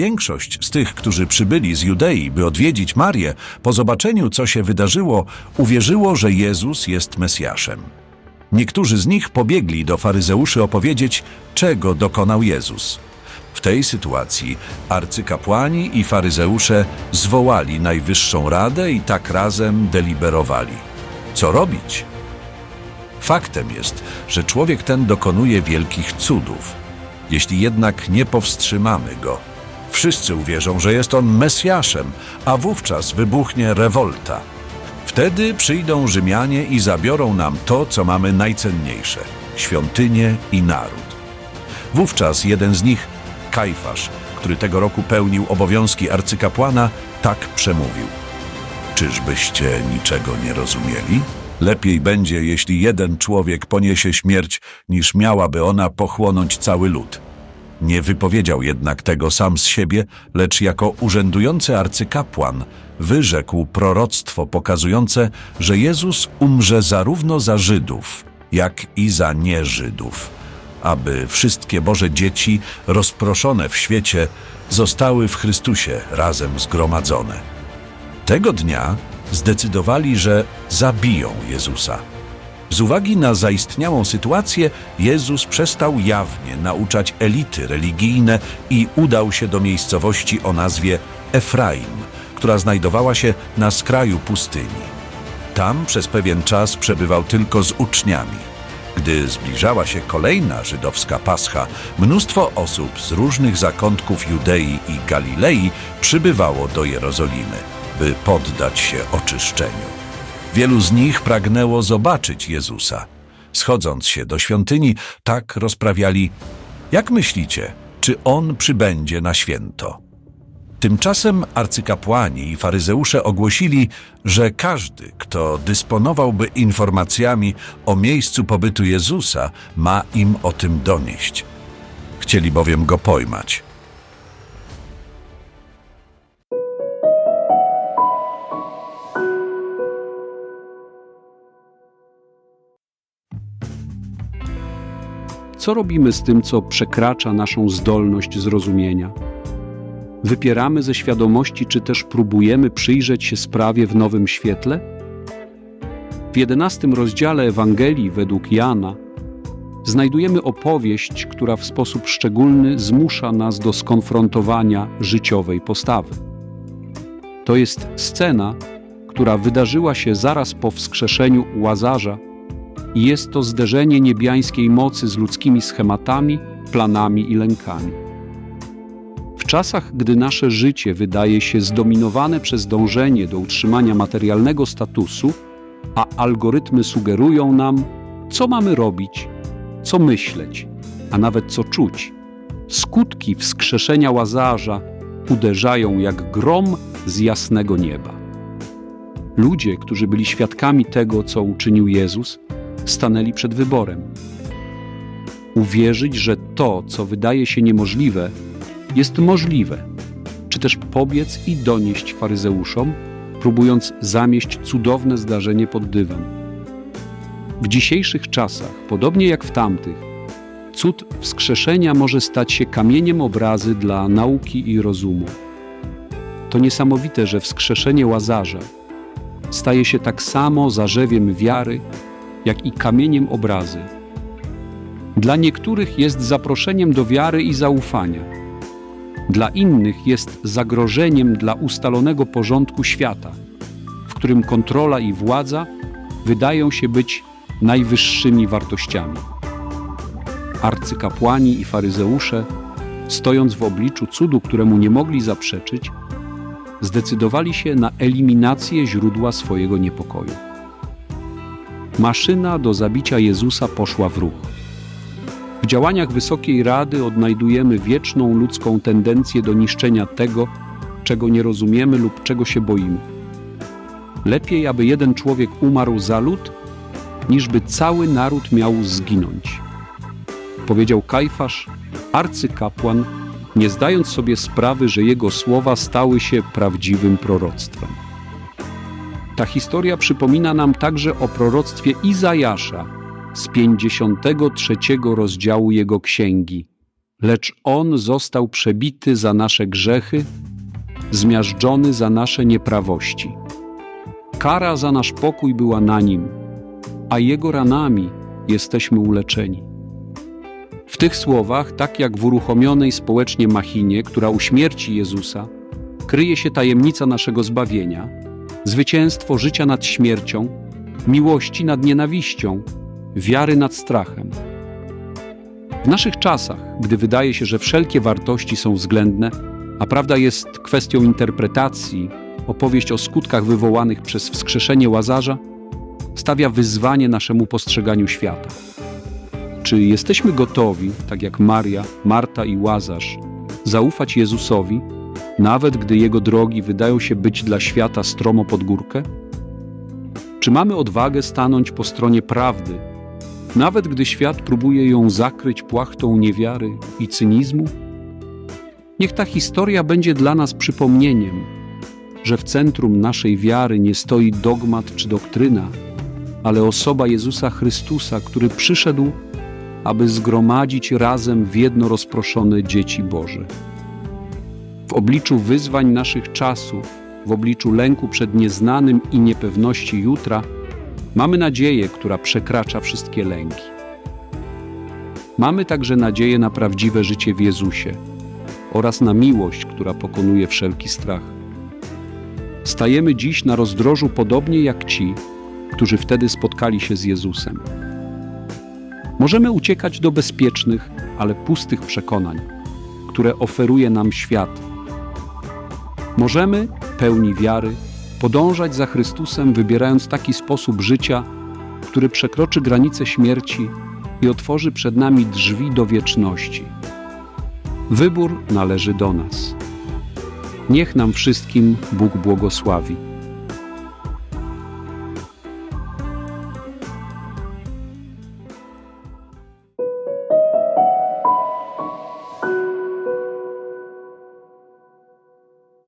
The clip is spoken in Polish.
większość z tych, którzy przybyli z Judei, by odwiedzić Marię, po zobaczeniu, co się wydarzyło, uwierzyło, że Jezus jest Mesjaszem. Niektórzy z nich pobiegli do faryzeuszy opowiedzieć, czego dokonał Jezus. W tej sytuacji arcykapłani i faryzeusze zwołali najwyższą radę i tak razem deliberowali. Co robić? Faktem jest, że człowiek ten dokonuje wielkich cudów. Jeśli jednak nie powstrzymamy go, wszyscy uwierzą, że jest on Mesjaszem, a wówczas wybuchnie rewolta. Wtedy przyjdą Rzymianie i zabiorą nam to, co mamy najcenniejsze świątynię i naród. Wówczas jeden z nich, Kajfasz, który tego roku pełnił obowiązki arcykapłana, tak przemówił. Czyżbyście niczego nie rozumieli? Lepiej będzie, jeśli jeden człowiek poniesie śmierć, niż miałaby ona pochłonąć cały lud. Nie wypowiedział jednak tego sam z siebie, lecz jako urzędujący arcykapłan wyrzekł proroctwo pokazujące, że Jezus umrze zarówno za Żydów, jak i za nieżydów, aby wszystkie Boże dzieci rozproszone w świecie zostały w Chrystusie razem zgromadzone. Tego dnia zdecydowali, że zabiją Jezusa. Z uwagi na zaistniałą sytuację, Jezus przestał jawnie nauczać elity religijne i udał się do miejscowości o nazwie Efraim, która znajdowała się na skraju pustyni. Tam przez pewien czas przebywał tylko z uczniami. Gdy zbliżała się kolejna żydowska pascha, mnóstwo osób z różnych zakątków Judei i Galilei przybywało do Jerozolimy, by poddać się oczyszczeniu. Wielu z nich pragnęło zobaczyć Jezusa. Schodząc się do świątyni, tak rozprawiali: Jak myślicie, czy on przybędzie na święto? Tymczasem arcykapłani i faryzeusze ogłosili, że każdy, kto dysponowałby informacjami o miejscu pobytu Jezusa, ma im o tym donieść. Chcieli bowiem go pojmać. Co robimy z tym, co przekracza naszą zdolność zrozumienia? Wypieramy ze świadomości, czy też próbujemy przyjrzeć się sprawie w nowym świetle? W jedenastym rozdziale Ewangelii według Jana znajdujemy opowieść, która w sposób szczególny zmusza nas do skonfrontowania życiowej postawy. To jest scena, która wydarzyła się zaraz po wskrzeszeniu Łazarza i jest to zderzenie niebiańskiej mocy z ludzkimi schematami, planami i lękami. W czasach, gdy nasze życie wydaje się zdominowane przez dążenie do utrzymania materialnego statusu, a algorytmy sugerują nam, co mamy robić, co myśleć, a nawet co czuć, skutki wskrzeszenia łazarza uderzają jak grom z jasnego nieba. Ludzie, którzy byli świadkami tego, co uczynił Jezus, stanęli przed wyborem. Uwierzyć, że to, co wydaje się niemożliwe, jest możliwe, czy też pobiec i donieść faryzeuszom, próbując zamieść cudowne zdarzenie pod dywan. W dzisiejszych czasach, podobnie jak w tamtych, cud wskrzeszenia może stać się kamieniem obrazy dla nauki i rozumu. To niesamowite, że wskrzeszenie łazarza staje się tak samo zarzewiem wiary, jak i kamieniem obrazy. Dla niektórych jest zaproszeniem do wiary i zaufania. Dla innych jest zagrożeniem dla ustalonego porządku świata, w którym kontrola i władza wydają się być najwyższymi wartościami. Arcykapłani i faryzeusze, stojąc w obliczu cudu, któremu nie mogli zaprzeczyć, zdecydowali się na eliminację źródła swojego niepokoju. Maszyna do zabicia Jezusa poszła w ruch. W działaniach Wysokiej Rady odnajdujemy wieczną ludzką tendencję do niszczenia tego, czego nie rozumiemy lub czego się boimy. Lepiej, aby jeden człowiek umarł za lud, niż by cały naród miał zginąć. Powiedział Kajfasz, arcykapłan, nie zdając sobie sprawy, że jego słowa stały się prawdziwym proroctwem. Ta historia przypomina nam także o proroctwie Izajasza z 53 rozdziału jego księgi, lecz On został przebity za nasze grzechy, zmiażdżony za nasze nieprawości. Kara za nasz pokój była na Nim, a Jego ranami jesteśmy uleczeni. W tych słowach, tak jak w uruchomionej społecznie machinie, która uśmierci Jezusa, kryje się tajemnica naszego zbawienia, zwycięstwo życia nad śmiercią, miłości nad nienawiścią, wiary nad strachem. W naszych czasach, gdy wydaje się, że wszelkie wartości są względne, a prawda jest kwestią interpretacji, opowieść o skutkach wywołanych przez wskrzeszenie łazarza stawia wyzwanie naszemu postrzeganiu świata. Czy jesteśmy gotowi, tak jak Maria, Marta i Łazarz, zaufać Jezusowi, nawet gdy Jego drogi wydają się być dla świata stromo pod górkę? Czy mamy odwagę stanąć po stronie prawdy, nawet gdy świat próbuje ją zakryć płachtą niewiary i cynizmu? Niech ta historia będzie dla nas przypomnieniem, że w centrum naszej wiary nie stoi dogmat czy doktryna, ale osoba Jezusa Chrystusa, który przyszedł, aby zgromadzić razem w jedno rozproszone dzieci Boże. W obliczu wyzwań naszych czasów, w obliczu lęku przed nieznanym i niepewności jutra, mamy nadzieję, która przekracza wszystkie lęki. Mamy także nadzieję na prawdziwe życie w Jezusie oraz na miłość, która pokonuje wszelki strach. Stajemy dziś na rozdrożu podobnie jak ci, którzy wtedy spotkali się z Jezusem. Możemy uciekać do bezpiecznych, ale pustych przekonań, które oferuje nam świat. Możemy, pełni wiary, podążać za Chrystusem, wybierając taki sposób życia, który przekroczy granice śmierci i otworzy przed nami drzwi do wieczności. Wybór należy do nas. Niech nam wszystkim Bóg błogosławi.